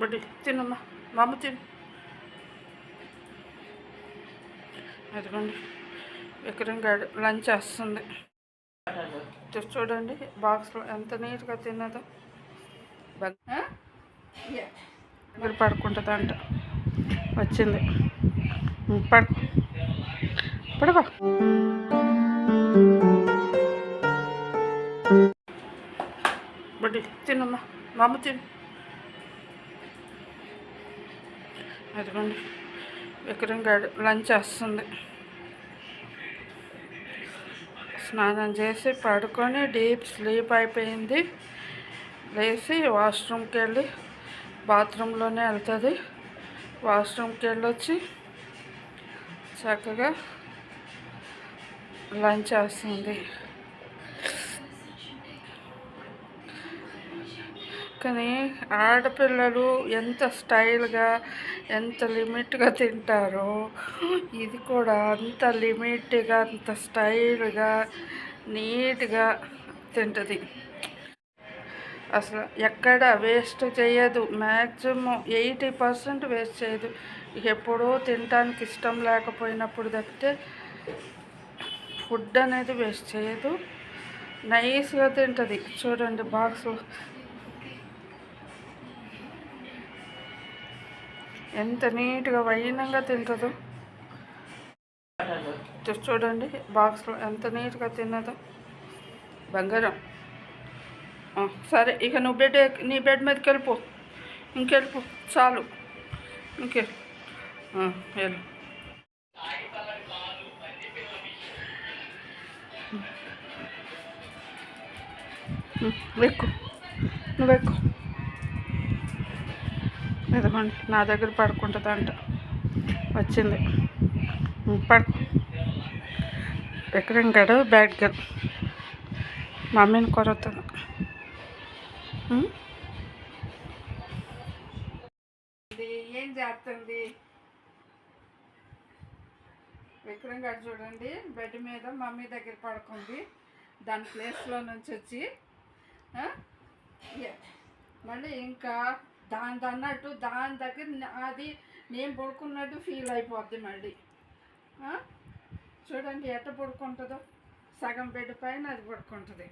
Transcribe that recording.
బడ్డి తినమ్మా. మా అమ్మ తిను. అదిగోండి. విక్రమ్ గారు లంచ్ వస్తుంది చూడండి బాక్స్లో ఎంత నీట్గా తిన్నదో. మీరు పడుకుంటుందంట. వచ్చింది. ఉం, పడుకో పడుకో. బడ్డి తినమ్మా. మా అమ్మ తిను. అదిగోండి. విక్రమ్ గడి లంచ్ వస్తుంది స్నానం చేసి పడుకొని డీప్ స్లీప్ అయిపోయింది. లేచి వాష్రూమ్కి వెళ్ళి బాత్రూంలోనే వెళ్తుంది. వాష్రూమ్కి వెళ్ళొచ్చి చక్కగా లంచ్ వస్తుంది కానీ ఆడపిల్లలు ఎంత స్టైల్గా ఎంత లిమిట్గా తింటారో ఇది కూడా అంత లిమిట్గా అంత స్టైల్గా నీట్గా తింటుంది. అసలు ఎక్కడ వేస్ట్ చేయదు. మ్యాక్సిమం ఎయిటీ పర్సెంట్ వేస్ట్ చేయదు. ఎప్పుడో తినడానికి ఇష్టం లేకపోయినప్పుడు తప్పితే ఫుడ్ అనేది వేస్ట్ చేయదు. నైస్గా తింటుంది. చూడండి బాక్స్లో ఎంత నీట్గా వైనంగా తింటుందో. చూ- చూడండి బాక్స్లో ఎంత నీట్గా తిన్నదో. బంగారం. సరే ఇక నువ్వు బెడ్ నీ బెడ్ మీదకి వెళ్ళిపో ఇంకెళ్ళిపో చాలు. ఇంకే. వెళ్ళు ఎక్కు నువ్వు ఎక్కు ఇదిగోండి నా దగ్గర పడుకుంటుందంట. వచ్చింది. పడు పడుకో. ఎక్కడ గడు? బ్యాడ్ గర్ల్ మమ్మీని కొరతాను ఏం చేస్తుంది విక్రమ్ గారు చూడండి. బెడ్ మీద మమ్మీ దగ్గర పడుకుంది. దాని ప్లేస్లో నుంచి వచ్చి మళ్ళీ ఇంకా దాని అన్నట్టు దాని దగ్గర అది నేను పడుకున్నట్టు ఫీల్ అయిపోద్ది మళ్ళీ. చూడండి ఎట్ట పడుకుంటుందో. సగం బెడ్ పైన అది పడుకుంటుంది.